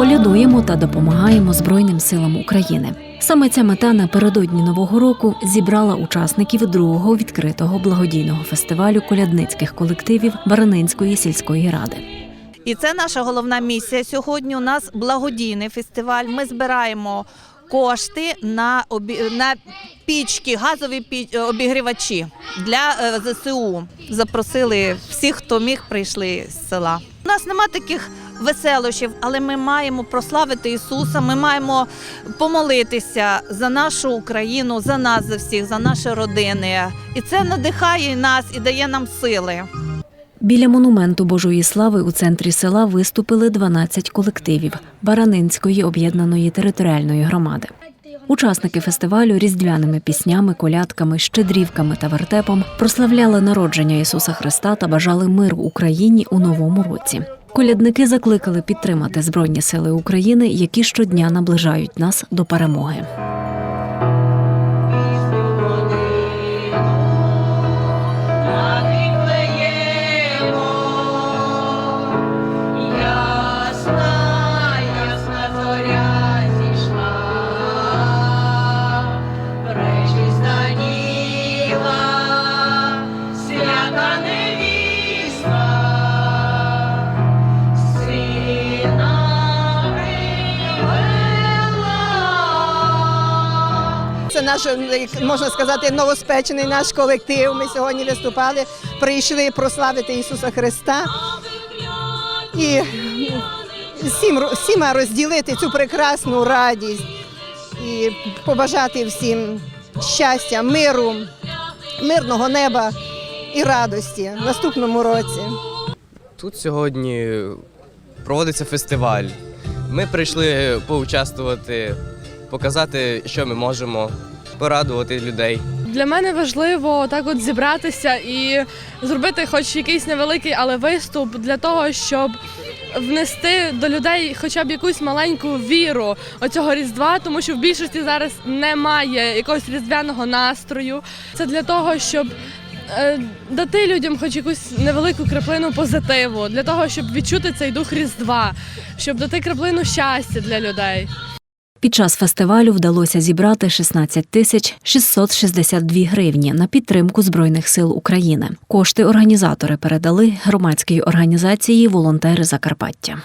Колядуємо та допомагаємо Збройним силам України. Саме ця мета напередодні нового року зібрала учасників другого відкритого благодійного фестивалю колядницьких колективів Баранинської сільської ради. І це наша головна місія. Сьогодні у нас благодійний фестиваль. Ми збираємо кошти на, обі... на пічки, газові піч... обігрівачі для е, ЗСУ. Запросили всіх, хто міг, прийшли з села. У нас нема таких веселощів, але ми маємо прославити Ісуса. Ми маємо помолитися за нашу Україну, за нас, за всіх, за наші родини. І це надихає нас і дає нам сили. Біля монументу Божої слави у центрі села виступили 12 колективів Баранинської об'єднаної територіальної громади. Учасники фестивалю різдвяними піснями, колядками, щедрівками та вертепом прославляли народження Ісуса Христа та бажали миру Україні у новому році. Колядники закликали підтримати Збройні сили України, які щодня наближають нас до перемоги. Це наш, можна сказати, новоспечений наш колектив. Ми сьогодні виступали, прийшли прославити Ісуса Христа і всім, всіма розділити цю прекрасну радість і побажати всім щастя, миру, мирного неба і радості в наступному році. Тут сьогодні проводиться фестиваль. Ми прийшли поучаствувати, показати, що ми можемо, порадувати людей. Для мене важливо так от зібратися і зробити хоч якийсь невеликий, але виступ для того, щоб внести до людей хоча б якусь маленьку віру оцього різдва, тому що в більшості зараз немає якогось різдвяного настрою. Це для того, щоб е, дати людям хоч якусь невелику краплину позитиву, для того, щоб відчути цей дух різдва, щоб дати краплину щастя для людей. Під час фестивалю вдалося зібрати 16 тисяч 662 гривні на підтримку Збройних сил України. Кошти організатори передали громадській організації Волонтери Закарпаття.